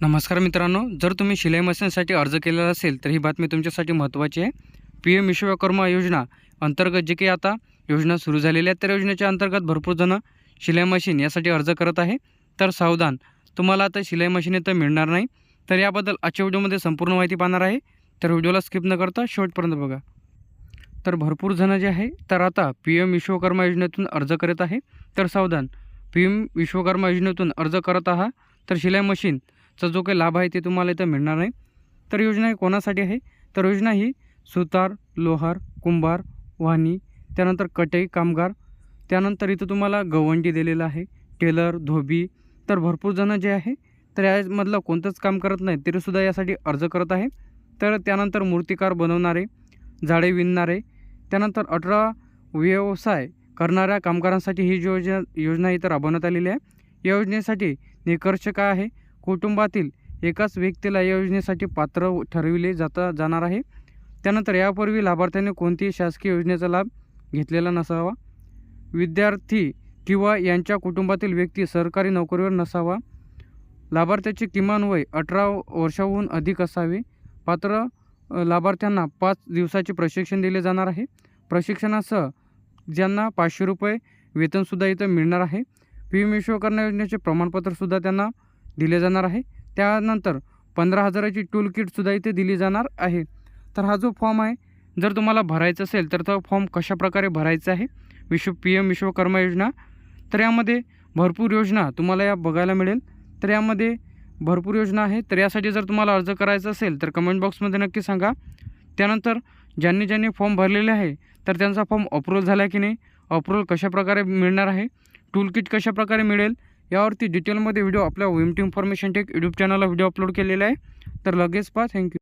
नमस्कार मित्रांनो जर तुम्ही शिलाई मशीनसाठी अर्ज केलेला असेल तर ही बातमी तुमच्यासाठी महत्त्वाची आहे. पी एम विश्वकर्मा योजना अंतर्गत जे काही आता योजना सुरू झालेल्या आहेत त्या योजनेच्या अंतर्गत भरपूर जणं शिलाई मशीन यासाठी अर्ज करत आहे. तर सावधान तुम्हाला आता शिलाई मशीन इथं मिळणार नाही. तर याबद्दल आजच्या व्हिडिओमध्ये संपूर्ण माहिती पाहणार आहे. तर व्हिडिओला स्किप न करता शेवटपर्यंत बघा. तर भरपूर जणं जे आहे तर आता पी एम विश्वकर्मा योजनेतून अर्ज करत आहे. तर सावधान पी एम विश्वकर्मा योजनेतून अर्ज करत आहात तर शिलाई मशीन चा जो काही लाभ आहे ते तुम्हाला इथं मिळणार नाही. तर योजना ही कोणासाठी आहे? तर योजना ही सुतार लोहार कुंभार वाहनी त्यानंतर कटई कामगार त्यानंतर इथं तुम्हाला गवंडी दिलेलं आहे टेलर धोबी तर भरपूर जणं जे आहे तर यामधलं कोणतंच काम करत नाही तरीसुद्धा यासाठी अर्ज करत आहे. तर त्यानंतर मूर्तिकार बनवणारे झाडे विणणारे त्यानंतर अठरा व्यवसाय करणाऱ्या कामगारांसाठी ही जी योजना योजना इथं राबवण्यात आलेली आहे. या योजनेसाठी निकर्ष काय आहे? कुटुंबातील एकाच व्यक्तीला या योजनेसाठी पात्र ठरविले जाता जाणार आहे. त्यानंतर यापूर्वी लाभार्थ्याने कोणतीही शासकीय योजनेचा लाभ घेतलेला नसावा. विद्यार्थी किंवा यांच्या कुटुंबातील व्यक्ती सरकारी नोकरीवर नसावा. लाभार्थ्याचे किमान वय अठरा वर्षाहून अधिक असावे. पात्र लाभार्थ्यांना पाच दिवसाचे प्रशिक्षण दिले जाणार आहे. प्रशिक्षणासह ज्यांना पाचशे रुपये वेतनसुद्धा इथं मिळणार आहे. पी एम विश्वकर्मा योजनेचे प्रमाणपत्रसुद्धा त्यांना दिले जाणार आहे. त्यानंतर पंधरा हजाराची टूल किटसुद्धा इथे दिली जाणार आहे. तर हा जो फॉर्म आहे जर तुम्हाला भरायचा असेल तर तो फॉर्म कशाप्रकारे भरायचा आहे? विश्व पी एम विश्वकर्मा योजना. तर यामध्ये भरपूर योजना तुम्हाला या बघायला मिळेल. तर यामध्ये भरपूर योजना आहे. तर यासाठी जर तुम्हाला अर्ज करायचा असेल तर कमेंट बॉक्समध्ये नक्की सांगा. त्यानंतर ज्यांनी ज्यांनी फॉर्म भरलेले आहे तर त्यांचा फॉर्म अप्रूव्हल झाला की नाही? अप्रूव्हल कशाप्रकारे मिळणार आहे? टूल किट कशाप्रकारे मिळेल? यावरती डिटेलमध्ये व्हिडिओ आपल्या विमटी इन्फॉर्मेशन टेक यूट्यूब चॅनलला व्हिडिओ अपलोड केलेला आहे. तर लगेच पहा. थँक्यू